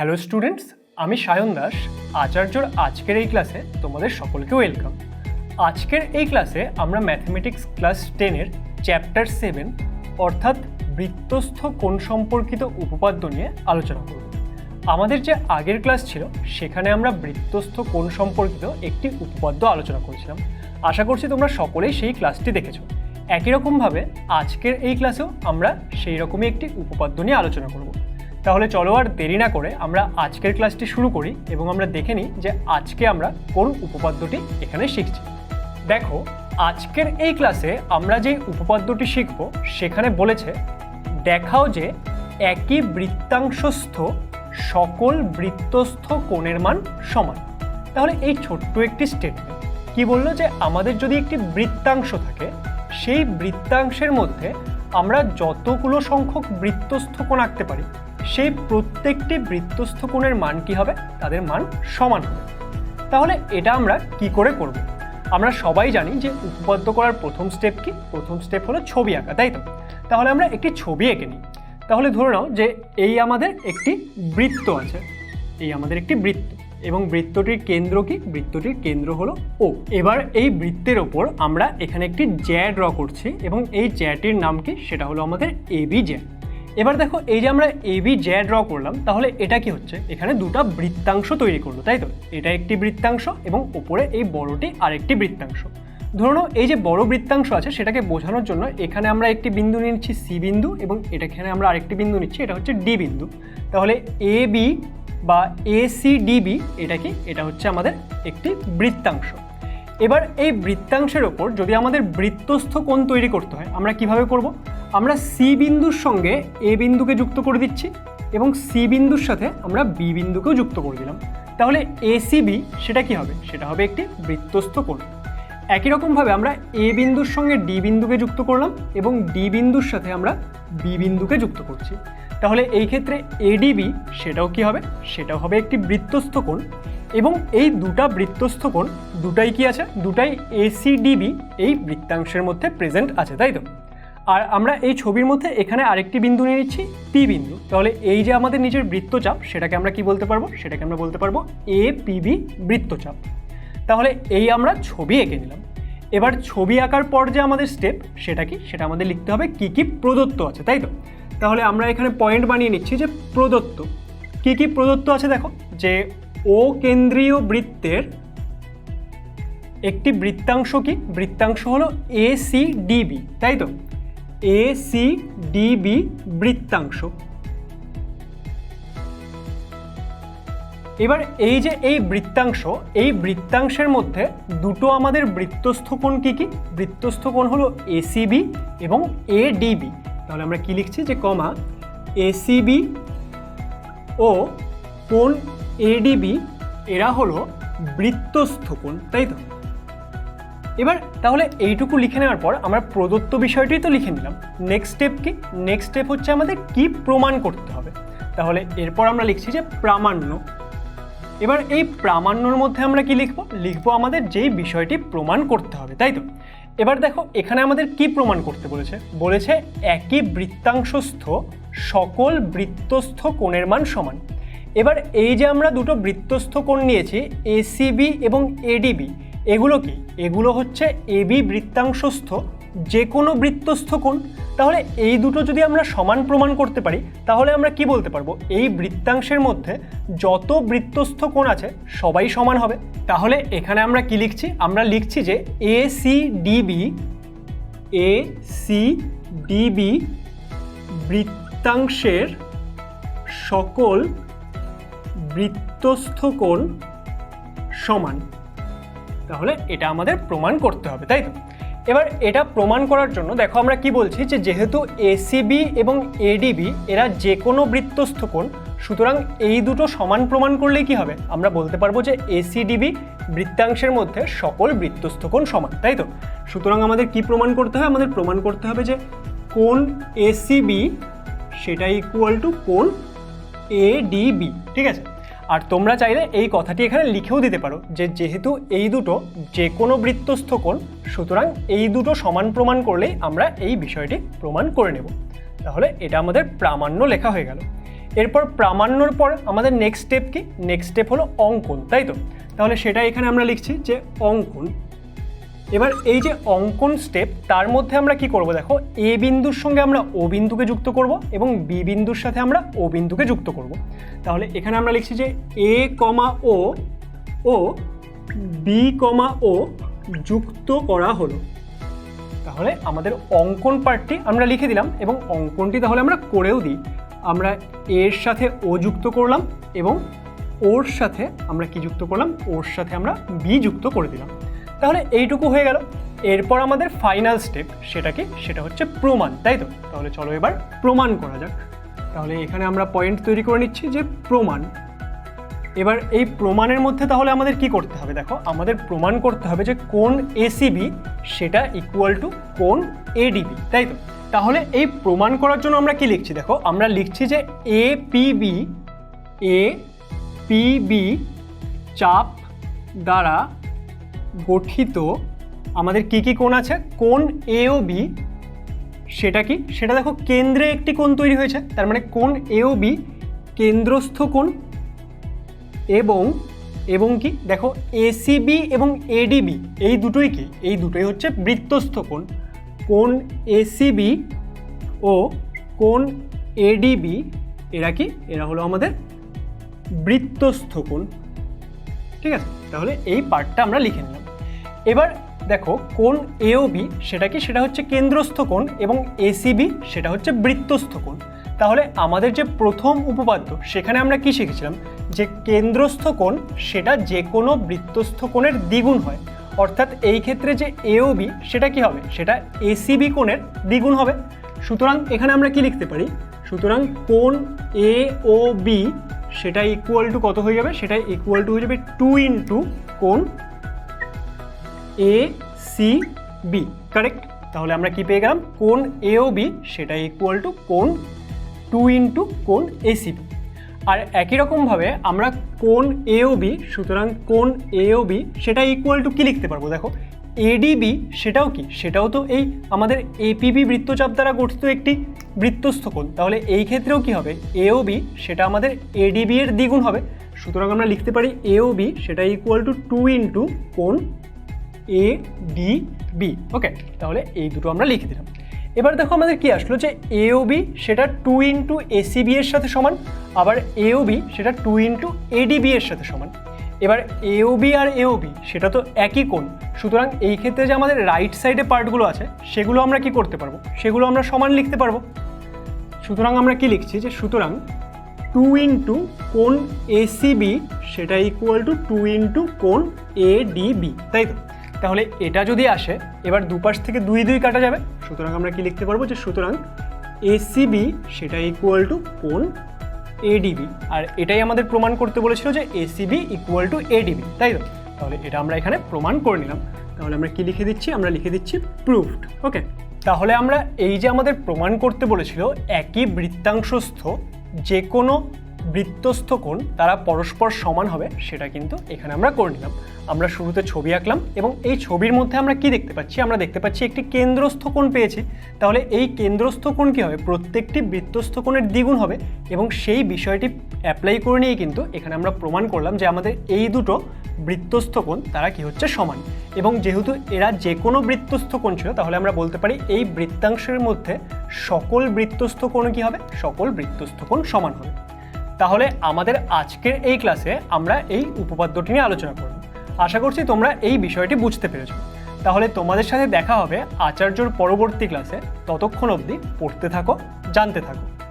Hello students, আমি সায়ন দাস, আচার্যর আজকের এই ক্লাসে তোমাদের সকলকে ওয়েলকাম। আজকের এই ক্লাসে আমরা ম্যাথমেটিক্স ক্লাস টেনের চ্যাপ্টার সেভেন, অর্থাৎ বৃত্তস্থ কোণ সম্পর্কিত উপপাদ্য নিয়ে আলোচনা করব। আমাদের যে আগের ক্লাস ছিল, সেখানে আমরা বৃত্তস্থ কোণ সম্পর্কিত একটি উপপাদ্য আলোচনা করেছিলাম। আশা করছি তোমরা সকলেই সেই ক্লাসটি দেখেছ। একই রকমভাবে আজকের এই ক্লাসেও আমরা সেই রকমই একটি উপপাদ্য নিয়ে আলোচনা করব। তাহলে চলো আর দেরি না করে আমরা আজকের ক্লাসটি শুরু করি এবং আমরা দেখে নিই যে আজকে আমরা কোন উপপাদ্যটি এখানে শিখছি। দেখো, আজকের এই ক্লাসে আমরা যে উপপাদ্যটি শিখব, সেখানে বলেছে, দেখাও যে একই বৃত্তাংশস্থ সকল বৃত্তস্থ কোণের মান সমান। তাহলে এই ছোট্ট একটি স্টেটমেন্ট কি বলল যে আমাদের যদি একটি বৃত্তাংশ থাকে, সেই বৃত্তাংশের মধ্যে আমরা যতগুলো সংখ্যক বৃত্তস্থ কোণ আঁকতে পারি সেই প্রত্যেকটি বৃত্তস্থ কোণের মান কি হবে? তাদের মান সমান হবে। তাহলে এটা আমরা কি করে করব? আমরা সবাই জানি যে উপপাদ্য করার প্রথম স্টেপ কি? প্রথম স্টেপ হলো ছবি আঁকা, তাই তো? তাহলে আমরা একটি ছবি এঁকে নিই। তাহলে ধরে নাও যে এই আমাদের একটি বৃত্ত আছে। এই আমাদের একটি বৃত্ত। এবং বৃত্তটির কেন্দ্র কি? বৃত্তটির কেন্দ্র হলো ও এবার এই বৃত্তের ওপর আমরা এখানে একটি জ্যা ড্র করছি এবং এই জ্যাটির নাম কি? সেটা হলো আমাদের এবি জ্যা এবার দেখো, এই যে আমরা এবি জ্যা ড্র করলাম, তাহলে এটা কি হচ্ছে? এখানে দুটো বৃত্তাংশ তৈরি করল, তাই তো? এটা একটি বৃত্তাংশ এবং ওপরে এই বড়টি আরেকটি বৃত্তাংশ। ধরো নাও, এই যে বড় বৃত্তাংশ আছে, সেটাকে বোঝানোর জন্য এখানে আমরা একটি বিন্দু নিচ্ছি সি বিন্দু এবং এটা এখানে আমরা আরেকটি বিন্দু নিচ্ছি, এটা হচ্ছে ডি বিন্দু। তাহলে এ বি বা এ সি ডিবি এটা কি? এটা হচ্ছে আমাদের একটি বৃত্তাংশ। এবার এই বৃত্তাংশের ওপর যদি আমাদের বৃত্তস্থ কোণ তৈরি করতে হয়, আমরা কীভাবে করব? আমরা সি বিন্দুর সঙ্গে এ বিন্দুকে যুক্ত করে দিচ্ছি এবং সি বিন্দুর সাথে আমরা বি বিন্দুকেও যুক্ত করে দিলাম। তাহলে এসিবি সেটা কি হবে? সেটা হবে একটি বৃত্তস্থ কোণ। একই রকমভাবে আমরা এ বিন্দুর সঙ্গে ডি বিন্দুকে যুক্ত করলাম এবং ডি বিন্দুর সাথে আমরা বি বিন্দুকে যুক্ত করছি। তাহলে এই ক্ষেত্রে এডিবি সেটাও কি হবে? সেটাও হবে একটি বৃত্তস্থ কোণ। এবং এই দুটা বৃত্তস্থ কোণ, দুটাই কি আছে? দুটাই এসিডিবি এই বৃত্তাংশের মধ্যে প্রেজেন্ট আছে, তাই তো? আর আমরা এই ছবির মধ্যে এখানে আরেকটি বিন্দু নিয়ে নিচ্ছি পি বিন্দু। তাহলে এই যে আমাদের নিজের বৃত্তচাপ, সেটাকে আমরা কি বলতে পারব? সেটাকে আমরা বলতে পারব এ পিবি বৃত্তচাপ। তাহলে এই আমরা ছবি এঁকে নিলাম। এবার ছবি আঁকার পর যে আমাদের স্টেপ সেটা কি? সেটা আমাদের লিখতে হবে কি কি প্রদত্ত আছে, তাই তো? তাহলে আমরা এখানে পয়েন্ট বানিয়ে নিচ্ছি যে প্রদত্ত। কি কি প্রদত্ত আছে দেখো? যে ও কেন্দ্রীয় বৃত্তের একটি বৃত্তাংশ কি? বৃত্তাংশ হলো এ সি ডিবি তাই তো? এ সি ডিবি বৃত্তাংশ। এবার এই যে এই বৃত্তাংশ, এই বৃত্তাংশের মধ্যে দুটো আমাদের বৃত্তস্থ কোণ কি কি? বৃত্তস্থ কোণ হলো এসিবি এবং এডিবি তাহলে আমরা কি লিখছি? যে কমা এসিবি ও কোণ এডিবি এরা হলো বৃত্তস্থ কোণ তাই তো? এবার তাহলে এইটুকু লিখে নেওয়ার পর আমরা প্রদত্ত বিষয়টি তো লিখে নিলাম। নেক্সট স্টেপ কি? নেক্সট স্টেপ হচ্ছে আমাদের কি প্রমাণ করতে হবে? তাহলে এরপর আমরা লিখছি যে প্রামাণ্য। এবার এই প্রামাণ্যর মধ্যে আমরা কি লিখব? লিখব আমাদের যেই বিষয়টি প্রমাণ করতে হবে, তাই তো? এবার দেখো, এখানে আমাদের কি প্রমাণ করতে বলেছে? বলেছে একই বৃত্তাংশস্থ সকল বৃত্তস্থ কোণের মান সমান। এবার এই যে আমরা দুটো বৃত্তস্থ কোণ নিয়েছি এসিবি এবং এডিবি এগুলো কি? এগুলো হচ্ছে এবি বৃত্তাংশস্থ, যে কোনো বৃত্তস্থ কোণ। তাহলে এই দুটো যদি আমরা সমান প্রমাণ করতে পারি, তাহলে আমরা কি বলতে পারব? এই বৃত্তাংশের মধ্যে যত বৃত্তস্থ কোণ আছে, সবাই সমান হবে। তাহলে এখানে আমরা কি লিখছি? আমরা লিখছি যে A C D B A C D B বৃত্তাংশের সকল বৃত্তস্থ কোণ সমান। তাহলে এটা আমাদের প্রমাণ করতে হবে, তাই তো? এবার এটা প্রমাণ করার জন্য দেখো আমরা কি বলছি যে যেহেতু এসিবি এবং এডিবি এরা যে কোনো বৃত্তস্থ কোণ সুতরাং এই দুটো সমান প্রমাণ করলে কি হবে? আমরা বলতে পারব যে এসিডিবি বৃত্তাংশের মধ্যে সকল বৃত্তস্থ কোণ সমান, তাই তো? সুতরাং আমাদের কি প্রমাণ করতে হবে আমাদের প্রমাণ করতে হবে যে কোন এসিবি সেটা ইকুয়াল টু কোন এডিবি ঠিক আছে? আর তোমরা চাইলে এই কথাটি এখানে লিখেও দিতে পারো যে যেহেতু এই দুটো যে কোনো বৃত্তস্থ কোণ, সুতরাং এই দুটো সমান প্রমাণ করলেই আমরা এই বিষয়টি প্রমাণ করে নেব। তাহলে এটা আমাদের প্রামাণ্য লেখা হয়ে গেল। এরপর প্রামাণ্যর পর আমাদের নেক্সট স্টেপ কি? নেক্সট স্টেপ হলো অঙ্কন, তাই তো? তাহলে সেটা এখানে আমরা লিখছি যে অঙ্কন। এবার এই যে অঙ্কন স্টেপ তার মধ্যে আমরা কি করব দেখো? এ বিন্দুর সঙ্গে আমরা ও বিন্দুকে যুক্ত করব এবং বি বিন্দুর সাথে আমরা ও বিন্দুকে যুক্ত করব। তাহলে এখানে আমরা লিখছি যে এ কমা ও ও বি কমা ও যুক্ত করা হলো। তাহলে আমাদের অঙ্কন পার্টটি আমরা লিখে দিলাম এবং অঙ্কনটি তাহলে আমরা করেও দিই। আমরা এর সাথে ও যুক্ত করলাম এবং ওর সাথে আমরা কি যুক্ত করলাম? ওর সাথে আমরা বি যুক্ত করে দিলাম। তাহলে এইটুকু হয়ে গেল। এরপর আমাদের ফাইনাল স্টেপ সেটা কি সেটা হচ্ছে প্রমাণ, তাই তো? তাহলে চলো এবার প্রমাণ করা যাক। তাহলে এখানে আমরা পয়েন্ট তৈরি করে নিচ্ছি যে প্রমাণ। এবার এই প্রমাণের মধ্যে তাহলে আমাদের কি করতে হবে? দেখো, আমাদের প্রমাণ করতে হবে যে কোন এসিবি সেটা ইকুয়াল টু কোন এডিবি তাই তো? তাহলে এই প্রমাণ করার জন্য আমরা কি লিখছি? দেখো, আমরা লিখছি যে এ পিবি এ পিবি চাপ দ্বারা গঠিত আমাদের কি কি কোণ আছে? কোন এ ও বি সেটা কি? সেটা দেখো, কেন্দ্রে একটি কোণ তৈরি হয়েছে। তার মানে কোন এ ও বি কেন্দ্রস্থ কোণ। এবং এবং কি? দেখো এসিবি এবং এডিবি এই দুটোই কি? এই দুটোই হচ্ছে বৃত্তস্থ কোণ। কোন এসিবি ও কোন এডিবি এরা কি? এরা হলো আমাদের বৃত্তস্থ কোণ। ঠিক আছে? তাহলে এই পার্টটা আমরা লিখে নিলাম। এবার দেখো, কোন এওবি সেটা কি? সেটা হচ্ছে কেন্দ্রস্থ কোণ এবং এসিবি সেটা হচ্ছে বৃত্তস্থ কোণ। তাহলে আমাদের যে প্রথম উপপাদ্য, সেখানে আমরা কি শিখেছিলাম? যে কেন্দ্রস্থ কোণ সেটা যে কোনো বৃত্তস্থ কোণের দ্বিগুণ হয়। অর্থাৎ এই ক্ষেত্রে যে এওবি সেটা কি হবে? সেটা এসিবি কোণের দ্বিগুণ হবে। সুতরাং এখানে আমরা কি লিখতে পারি? সুতরাং কোণ এ ও বি সেটা ইকুয়াল টু কত হয়ে যাবে? সেটা ইকুয়াল টু হয়ে যাবে টু ইন্টু কোণ এ সি বি কারেক্ট তাহলে আমরা কি পেয়ে গেলাম? কোণ এ ও বি সেটা ইকুয়াল টু কোণ টু ইন্টু কোণ এসিবি আর একই রকমভাবে আমরা কোণ এ বি সুতরাং কোণ এ বি সেটা ইকুয়াল টু কী লিখতে পারব? দেখো এডিবি সেটাও কি? সেটাও তো এই আমাদের এপিবি বৃত্তচাপ দ্বারা গঠিত একটি বৃত্তস্থ তাহলে এই ক্ষেত্রেও কি হবে? এও বি সেটা আমাদের এডিবি এর দ্বিগুণ হবে। সুতরাং আমরা লিখতে পারি এও বি সেটা ইকুয়াল টু টু ইন্টু কোণ এ ডি বি ওকে তাহলে এই দুটো আমরা লিখে দিলাম। এবার দেখো আমাদের কি আসলো যে এওবি সেটা টু ইন্টু এসিবি এর সাথে সমান, আবার এওবি সেটা টু ইন্টু এডিবি এর সাথে সমান। এবার এওবি আর এওবি সেটা তো একই কোণ, সুতরাং এই ক্ষেত্রে যে আমাদের রাইট সাইডে পার্টগুলো আছে, সেগুলো আমরা কি করতে পারব? সেগুলো আমরা সমান লিখতে পারব। সুতরাং আমরা কি লিখছি যে সুতরাং টু ইন্টু কোন এসিবি সেটা ইকুয়াল টু টু ইন্টু কোন এডিবি তাই তো? তাহলে এটা যদি আসে এবার দুপাশ থেকে দুই দুই কাটা যাবে। সুতরাং আমরা কি লিখতে পারব যে সুতরাং এসিবি সেটা ইকুয়াল টু কোন? এডিবি আর এটাই আমাদের প্রমাণ করতে বলেছিল যে এসিবি ইকুয়াল টু এডিবি তাই তো? তাহলে এটা আমরা এখানে প্রমাণ করে নিলাম। তাহলে আমরা কি লিখে দিচ্ছি? আমরা লিখে দিচ্ছি প্রুফড ওকে তাহলে আমরা এই যে আমাদের প্রমাণ করতে বলেছিল একই বৃত্তাংশস্থ যে কোনো বৃত্তস্থ কোণ তারা পরস্পর সমান হবে, সেটা কিন্তু এখানে আমরা করে নিলাম। আমরা শুরুতে ছবি আঁকলাম এবং এই ছবির মধ্যে আমরা কি দেখতে পাচ্ছি? আমরা দেখতে পাচ্ছি একটি কেন্দ্রস্থ কোণ পেয়েছি। তাহলে এই কেন্দ্রস্থ কোণ কী হবে? প্রত্যেকটি বৃত্তস্থ কোণের দ্বিগুণ হবে এবং সেই বিষয়টি অ্যাপ্লাই করে নিয়ে কিন্তু এখানে আমরা প্রমাণ করলাম যে আমাদের এই দুটো বৃত্তস্থ কোণ তারা কি হচ্ছে? সমান। এবং যেহেতু এরা যে কোনো বৃত্তস্থ কোণ ছিল, তাহলে আমরা বলতে পারি এই বৃত্তাংশের মধ্যে সকল বৃত্তস্থ কোণ কি হবে? সকল বৃত্তস্থ কোণ সমান হবে। তাহলে আমাদের আজকের এই ক্লাসে আমরা এই উপপাদ্যটি নিয়ে আলোচনা করব। আশা করছি তোমরা এই বিষয়টি বুঝতে পেরেছ। তাহলে তোমাদের সাথে দেখা হবে আচার্যর পরবর্তী ক্লাসে। ততক্ষণ অবধি পড়তে থাকো, জানতে থাকো।